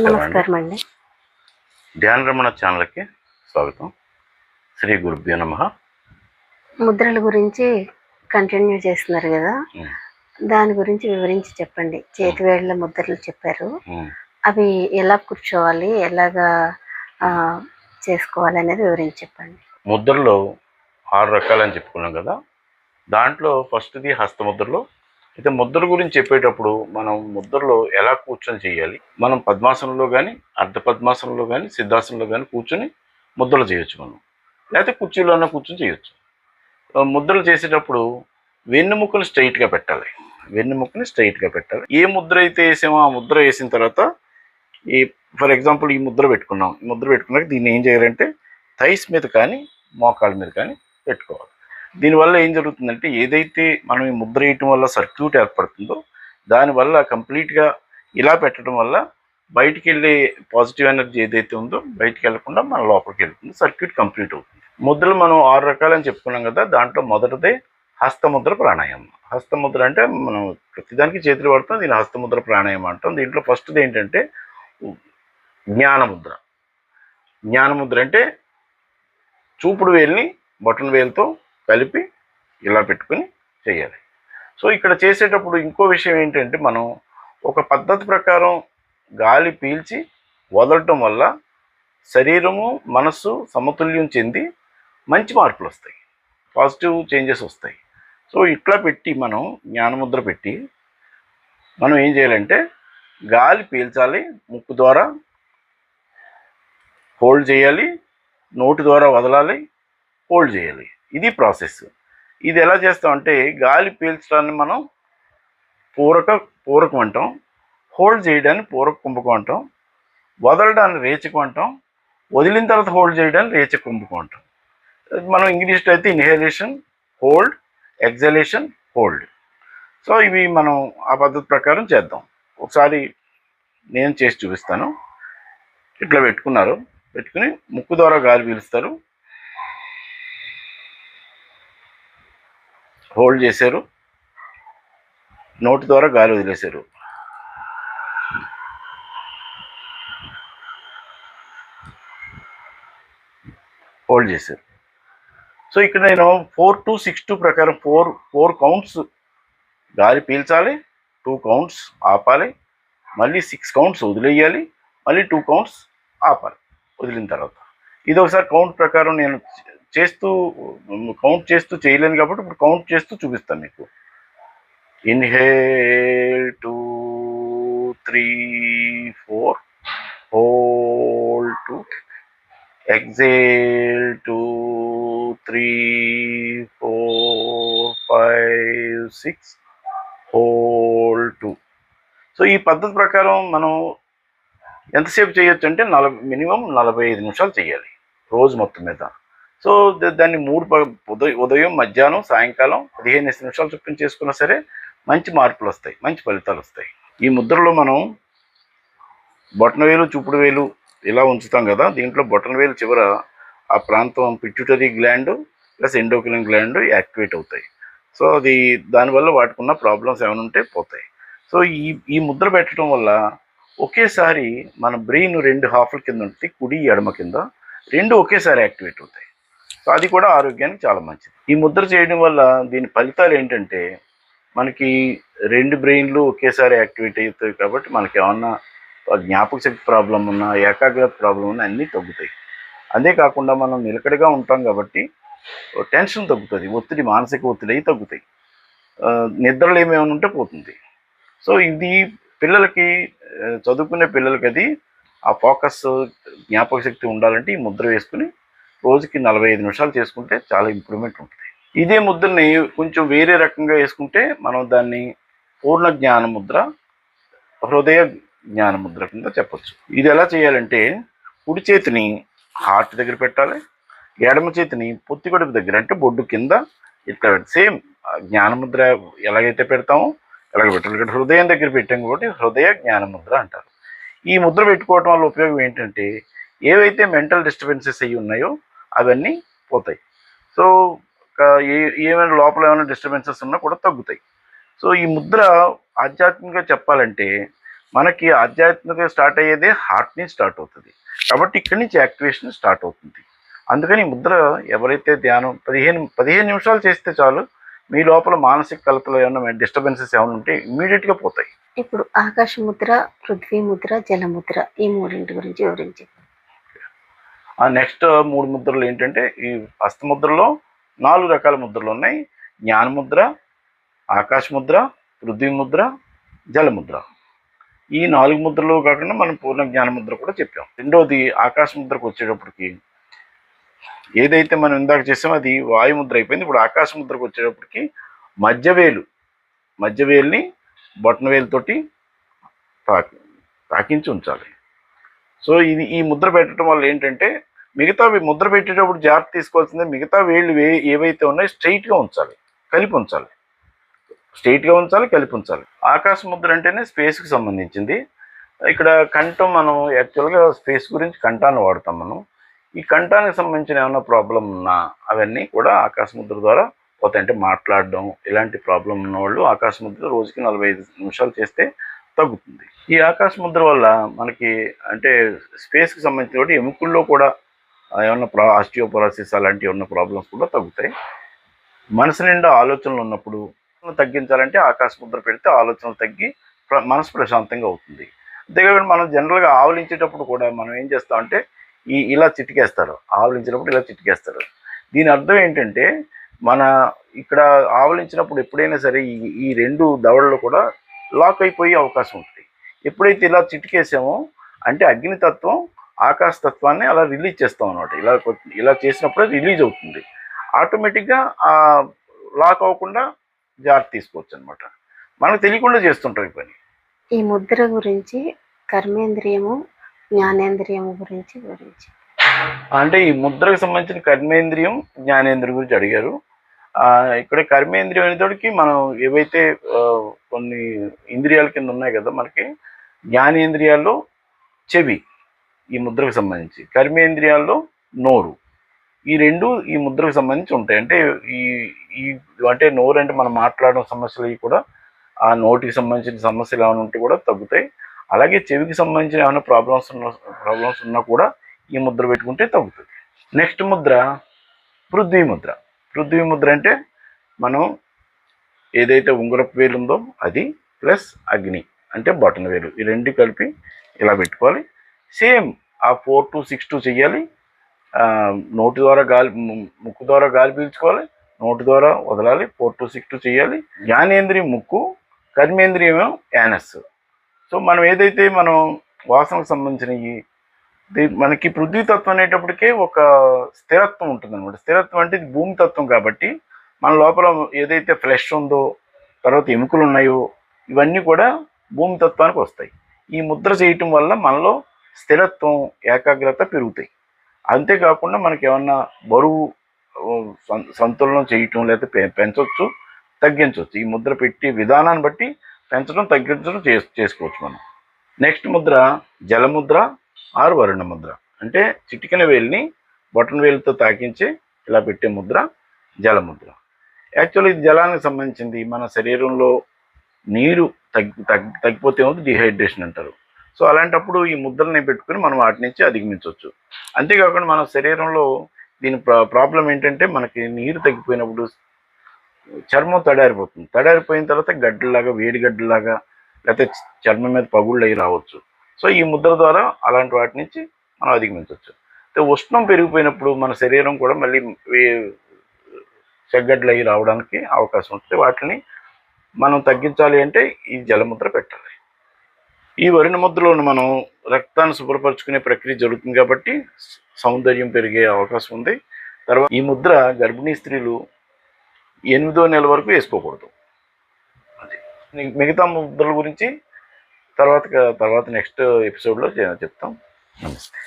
నమస్కారం అండి. ధ్యాన రమణ ఛానల్కి స్వాగతం. శ్రీ గురుభ్యో నమ. ముద్రల గురించి కంటిన్యూ చేస్తున్నారు కదా. దాని గురించి వివరించి చెప్పండి. చేతి వేళ్ళ ముద్రలు చెప్పారు. అవి ఎలా కూర్చోవాలి ఎలాగా చేసుకోవాలి అనేది వివరించి చెప్పండి. ముద్రలో ఆరు రకాలని చెప్పుకున్నాం కదా. దాంట్లో ఫస్ట్ది హస్తముద్రలో అయితే ముద్ర గురించి చెప్పేటప్పుడు మనం ముద్రలో ఎలా కూర్చొని చేయాలి? మనం పద్మాసనంలో కానీ అర్ధ పద్మాసనంలో కానీ సిద్ధాసనంలో కానీ కూర్చొని ముద్రలు చేయొచ్చు మనం. లేకపోతే కుర్చీలోనే కూర్చొని చేయొచ్చు. ముద్రలు చేసేటప్పుడు వెన్నుముక్కలు స్ట్రైట్గా పెట్టాలి. వెన్నుముక్కని స్ట్రైట్గా పెట్టాలి. ఏ ముద్ర అయితే వేసామో ఆ ముద్ర వేసిన తర్వాత ఈ ఫర్ ఎగ్జాంపుల్ ఈ ముద్ర పెట్టుకున్నాం. ఈ ముద్ర పెట్టుకున్నాక దీన్ని ఏం చేయాలంటే థైస్ మీద కానీ మోకాళ్ళ మీద కానీ పెట్టుకోవాలి. దీనివల్ల ఏం జరుగుతుందంటే ఏదైతే మనం ఈ ముద్ర వేయటం వల్ల సర్క్యూట్ ఏర్పడుతుందో దానివల్ల కంప్లీట్గా ఇలా పెట్టడం వల్ల బయటికి వెళ్ళే పాజిటివ్ ఎనర్జీ ఏదైతే ఉందో బయటికి వెళ్ళకుండా మన లోపలికి వెళ్తుంది సర్క్యూట్ కంప్లీట్ అవుతుంది. ముద్రలు మనం ఆరు రకాలని చెప్పుకున్నాం కదా దాంట్లో మొదటిదే హస్తముద్ర ప్రాణాయామం. హస్తముద్ర అంటే మనం ప్రతిదానికి చేతులు పడతాం దీని హస్తముద్ర ప్రాణాయామం అంటాం. దీంట్లో ఫస్ట్ది ఏంటంటే జ్ఞానముద్ర. జ్ఞానముద్ర అంటే చూపుడు వేలిని బటన్ వేలుతో కలిపి ఇలా పెట్టుకుని చేయాలి. సో ఇక్కడ చేసేటప్పుడు ఇంకో విషయం ఏంటంటే మనం ఒక పద్ధతి ప్రకారం గాలి పీల్చి వదలటం వల్ల శరీరము మనస్సు సమతుల్యం చెంది మంచి మార్పులు వస్తాయి. పాజిటివ్ చేంజెస్ వస్తాయి. సో ఇట్లా పెట్టి మనం జ్ఞానముద్ర పెట్టి మనం ఏం చేయాలంటే గాలి పీల్చాలి ముక్కు ద్వారా హోల్డ్ చేయాలి నోటి ద్వారా వదలాలి హోల్డ్ చేయాలి. ఇది ప్రాసెస్. ఇది ఎలా చేస్తామంటే గాలి పీల్చడాన్ని మనం పూరక పూరకం అంటాం. హోల్డ్ చేయడాన్ని పూరక కుంభకం అంటాం. వదలడాన్ని రేచకం అంటాం. వదిలిన తర్వాత హోల్డ్ చేయడాన్ని రేచక కుంభకం అంటాం. మనం ఇంగ్లీష్లో అయితే inhalation hold exhalation hold. So ఇవి మనం ఆ పద్ధతి ప్రకారం చేద్దాం. ఒకసారి నేను చేసి చూపిస్తాను. ఇట్లా పెట్టుకున్నారు. పెట్టుకుని ముక్కు ద్వారా గాలి పీలుస్తారు. హోల్డ్ చేశారు. నోటి ద్వారా గాలి వదిలేశారు. హోల్డ్ చేశారు. సో ఇక్కడ నేను ఫోర్ టు సిక్స్ టూ ప్రకారం ఫోర్ ఫోర్ కౌంట్స్ గాలి పీల్చాలి టూ కౌంట్స్ ఆపాలి మళ్ళీ సిక్స్ కౌంట్స్ వదిలేయాలి మళ్ళీ టూ కౌంట్స్ ఆపాలి వదిలిన తర్వాత. ఇది ఒకసారి కౌంట్ ప్రకారం నేను చేస్తూ కౌంట్ చేస్తూ చేయలేను కాబట్టి ఇప్పుడు కౌంట్ చేస్తూ చూపిస్తాను మీకు inhale two three four hold two exhale two three four five six hold two so ఈ పద్ధతి ప్రకారం మనం ఎంతసేపు చేయొచ్చు అంటే నలభై మినిమం నలభై ఐదు నిమిషాలు చేయాలి. రోజు మొత్తం మీద. సో దాన్ని మూడు ఉదయం మధ్యాహ్నం సాయంకాలం పదిహేను ఇరవై నిమిషాలు చొప్పున చేసుకున్నా సరే మంచి మార్పులు వస్తాయి మంచి ఫలితాలు వస్తాయి. ఈ ముద్రలో మనం బొటన వేలు చూపుడు వేలు ఇలా ఉంచుతాం కదా దీంట్లో బొటన వేలు చివర ఆ ప్రాంతం pituitary gland plus endocrine gland activate అవుతాయి. సో అది దానివల్ల వాటికున్న ప్రాబ్లమ్స్ ఏమైనా ఉంటే పోతాయి. సో ఈ ఈ ముద్ర పెట్టడం వల్ల ఒకేసారి మన బ్రెయిన్ రెండు హాఫ్ల కింద ఉంటుంది కుడి ఎడమ కింద రెండు ఒకేసారి యాక్టివేట్ అవుతాయి. సో అది కూడా ఆరోగ్యానికి చాలా మంచిది. ఈ ముద్ర చేయడం వల్ల దీని ఫలితాలు ఏంటంటే మనకి రెండు బ్రెయిన్లు ఒకేసారి యాక్టివేట్ అవుతాయి కాబట్టి మనకి ఏమన్నా జ్ఞాపక శక్తి ప్రాబ్లం ఉన్నా ఏకాగ్రత ప్రాబ్లం ఉన్నా అన్నీ తగ్గుతాయి. అంతేకాకుండా మనం నిలకడగా ఉంటాం కాబట్టి టెన్షన్ తగ్గుతుంది ఒత్తిడి మానసిక ఒత్తిడి అవి తగ్గుతాయి. నిద్రలు ఏమేమైనా ఉంటే పోతుంది. సో ఇది పిల్లలకి చదువుకునే పిల్లలకి అది ఆ ఫోకస్ జ్ఞాపక శక్తి ఉండాలంటే ఈ ముద్ర వేసుకుని రోజుకి నలభై ఐదు నిమిషాలు చేసుకుంటే చాలా ఇంప్రూవ్మెంట్ ఉంటుంది. ఇదే ముద్రని కొంచెం వేరే రకంగా వేసుకుంటే మనం దాన్ని పూర్ణ జ్ఞాన ముద్ర హృదయ జ్ఞాన ముద్ర కింద చెప్పచ్చు. ఇది ఎలా చేయాలంటే కుడి చేతిని హార్ట్ దగ్గర పెట్టాలి ఎడమ చేతిని పొత్తికడుపు దగ్గర అంటే బొడ్డు కింద ఇట్లా సేమ్ జ్ఞానముద్ర ఎలాగైతే పెడతామో ఎలాగ పెట్టాలి. ఇక్కడ హృదయం దగ్గర పెట్టాం కాబట్టి హృదయ జ్ఞానముద్ర అంటారు. ఈ ముద్ర పెట్టుకోవటం వల్ల ఉపయోగం ఏంటంటే ఏవైతే మెంటల్ డిస్టర్బెన్సెస్ అయ్యి ఉన్నాయో అవన్నీ పోతాయి. సో ఏ ఏమైనా లోపల ఏమైనా డిస్టర్బెన్సెస్ ఉన్నా కూడా తగ్గుతాయి. సో ఈ ముద్ర ఆధ్యాత్మికంగా చెప్పాలంటే మనకి ఆధ్యాత్మిక స్టార్ట్ అయ్యేదే హార్ట్ నుంచి స్టార్ట్ అవుతుంది. కాబట్టి ఇక్కడి నుంచి యాక్టివేషన్ స్టార్ట్ అవుతుంది. అందుకని ఈ ముద్ర ఎవరైతే ధ్యానం పదిహేను పదిహేను నిమిషాలు చేస్తే చాలు మీ లోపల మానసిక కలతలు ఏమైనా డిస్టర్బెన్సెస్ ఏమైనా ఉంటే ఇమీడియట్గా పోతాయి. ఇప్పుడు ఆకాశ ముద్ర పృథ్వీ ముద్ర జలముద్ర ఈ మూడింటి గురించి వివరించి ఆ నెక్స్ట్ మూడు ముద్రలు ఏంటంటే ఈ హస్తముద్రలో నాలుగు రకాల ముద్రలు ఉన్నాయి. జ్ఞానముద్ర ఆకాశ ముద్ర పృథ్వీ ముద్ర జలముద్ర ఈ నాలుగు ముద్రలు కాకుండా మనం పూర్ణ జ్ఞానముద్ర కూడా చెప్పాం. రెండోది ఆకాశ ముద్రకు వచ్చేటప్పటికి ఏదైతే మనం ఇందాక చేసామో అది వాయుముద్ర అయిపోయింది. ఇప్పుడు ఆకాశ ముద్రకు వచ్చేటప్పటికి మధ్యవేలు మధ్యవేలుని బొట్టనవేలుతోటి తాకి తాకించి ఉంచాలి. సో ఇది ఈ ముద్ర పెట్టడం వల్ల ఏంటంటే మిగతా ముద్ర పెట్టేటప్పుడు జాగ్రత్త తీసుకోవాల్సిందే. మిగతా వేళ్ళు వే ఏవైతే ఉన్నాయో స్ట్రైట్గా ఉంచాలి. కలిపి ఉంచాలి. స్ట్రైట్గా ఉంచాలి కలిపి ఉంచాలి. ఆకాశ ముద్ర అంటేనే స్పేస్కి సంబంధించింది. ఇక్కడ కంఠం మనం యాక్చువల్గా స్పేస్ గురించి కంఠాన్ని వాడతాం మనం. ఈ కంఠానికి సంబంధించిన ఏమైనా ప్రాబ్లం ఉన్నా అవన్నీ కూడా ఆకాశ ముద్ర ద్వారా పోతాయి. అంటే మాట్లాడడం ఇలాంటి ప్రాబ్లం ఉన్నవాళ్ళు ఆకాశ ముద్ర రోజుకి నలభై ఐదు నిమిషాలు చేస్తే తగ్గుతుంది. ఈ ఆకాశ ముద్ర వల్ల మనకి అంటే స్పేస్కి సంబంధించిన ఎముకల్లో కూడా ఏమన్నా ప్రా ఆస్టియోపరాసిస్ అలాంటివి ఉన్న ప్రాబ్లమ్స్ కూడా తగ్గుతాయి. మనసు నిండా ఆలోచనలు ఉన్నప్పుడు తగ్గించాలంటే ఆకాశ ముద్ర పెడితే ఆలోచనలు తగ్గి ప్ర- మనసు ప్రశాంతంగా అవుతుంది. అంతేకాకుండా మనం జనరల్గా ఆవలించేటప్పుడు కూడా మనం ఏం చేస్తామంటే ఈ ఇలా చిటికేస్తారు. ఆవలించినప్పుడు ఇలా చిటికేస్తారు. దీని అర్థం ఏంటంటే మన ఇక్కడ ఆవలించినప్పుడు ఎప్పుడైనా సరే ఈ ఈ రెండు దవడలు కూడా లాక్ అయిపోయే అవకాశం ఉంటుంది. ఎప్పుడైతే ఇలా చిటికేసామో అంటే అగ్నితత్వం ఆకాశ తత్వాన్ని అలా రిలీజ్ చేస్తాం అనమాట ఇలా ఇలా చేసినప్పుడే రిలీజ్ అవుతుంది. ఆటోమేటిక్గా ఆ లాక్ అవ్వకుండా జాగ్రత్త తీసుకోవచ్చు అనమాట మనకు తెలియకుండా చేస్తుంటాం ఈ పని. ఈ ముద్ర గురించి కర్మేంద్రియము జ్ఞానేంద్రియము గురించి వివరించి. అంటే ఈ ముద్రకు సంబంధించిన కర్మేంద్రియం జ్ఞానేంద్రియం గురించి అడిగారు. ఇక్కడ కర్మేంద్రియం అనేటోడికి మనం ఏవైతే కొన్ని ఇంద్రియాల కింద ఉన్నాయి కదా మనకి జ్ఞానేంద్రియాల్లో చెవి ఈ ముద్రకు సంబంధించి. కర్మేంద్రియాల్లో నోరు. ఈ రెండు ఈ ముద్రకు సంబంధించి ఉంటాయి. అంటే ఈ ఈ అంటే నోరు అంటే మనం మాట్లాడడం సమస్యలు ఇవి కూడా ఆ నోటికి సంబంధించిన సమస్యలు ఏమైనా ఉంటే కూడా తగ్గుతాయి. అలాగే చెవికి సంబంధించిన ఏమైనా ప్రాబ్లమ్స్ ఉన్న ప్రాబ్లమ్స్ ఉన్నా కూడా ఈ ముద్ర పెట్టుకుంటే తగ్గుతుంది. నెక్స్ట్ ముద్ర పృథ్వీ ముద్ర. పృథ్వీ ముద్ర అంటే మనం ఏదైతే ఉంగరపు వేలు ఉందో అది ప్లస్ అగ్ని అంటే బటన్ వేలు. ఈ రెండు కలిపి ఇలా పెట్టుకోవాలి. సేమ్ ఆ ఫోర్ టు సిక్స్ టు చెయ్యాలి. నోటి ద్వారా గాలి ముక్కు ద్వారా గాలి పీల్చుకోవాలి. నోటి ద్వారా వదలాలి. ఫోర్ టు సిక్స్ టు చేయాలి జ్ఞానేంద్రియం ముక్కు కర్మేంద్రియం యానస్ సో మనం ఏదైతే మనం వాసనకు సంబంధించినవి మనకి పృథ్వీతత్వం అనేటప్పటికే ఒక స్థిరత్వం ఉంటుంది అనమాట స్థిరత్వం అంటే ఇది భూమి తత్వం కాబట్టి మన లోపల ఏదైతే ఫ్లెష్ ఉందో తర్వాత ఎముకలు ఉన్నాయో ఇవన్నీ కూడా భూమి తత్వానికి వస్తాయి. ఈ ముద్ర చేయటం వల్ల మనలో స్థిరత్వం ఏకాగ్రత పెరుగుతాయి. అంతేకాకుండా మనకి ఏమన్నా బరువు సంతులనం చేయటం లేదా పె- తగ్గించవచ్చు ఈ ముద్ర పెట్టి విధానాన్ని బట్టి పెంచడం తగ్గించడం చేసుకోవచ్చు మనం. నెక్స్ట్ ముద్ర జలముద్ర ఆరు వరుణ ముద్ర. అంటే చిటికెన వేలిని బొటన్ వేలుతో తాకించి ఇలా పెట్టే ముద్ర జలముద్ర యాక్చువల్లీ ఇది జలానికి సంబంధించింది. మన శరీరంలో నీరు తగ్గి తగ్గి తగ్గిపోతే ఉంది డిహైడ్రేషన్ అంటారు. సో అలాంటప్పుడు ఈ ముద్రని పెట్టుకుని మనం వాటి నుంచి అధిగమించవచ్చు. అంతేకాకుండా మన శరీరంలో దీని ప్రా ప్రాబ్లం ఏంటంటే మనకి నీరు తగ్గిపోయినప్పుడు చర్మం తడారిపోతుంది. తడారిపోయిన తర్వాత గడ్డలాగా వేడి గడ్డలాగా లేకపోతే చర్మం మీద పగుళ్ళు అయి రావచ్చు. సో ఈ ముద్ర ద్వారా అలాంటి వాటి నుంచి మనం అధిగమించవచ్చు. అయితే ఉష్ణం పెరిగిపోయినప్పుడు మన శరీరం కూడా మళ్ళీ వే- చెగ్గడ్లు రావడానికి అవకాశం ఉంటుంది. వాటిని మనం తగ్గించాలి అంటే ఈ జలముద్ర పెట్టాలి. ఈ వరిణ ముద్రలోని మనం రక్తాన్ని శుభ్రపరచుకునే ప్రక్రియ జరుగుతుంది కాబట్టి సౌందర్యం పెరిగే అవకాశం ఉంది. తర్వాత ఈ ముద్ర గర్భిణీ స్త్రీలు ఎనిమిదో నెల వరకు వేసుకోకూడదు. అది. మిగతా ముద్రల గురించి తర్వాత తర్వాత నెక్స్ట్ ఎపిసోడ్లో చెప్తాం. నమస్తే.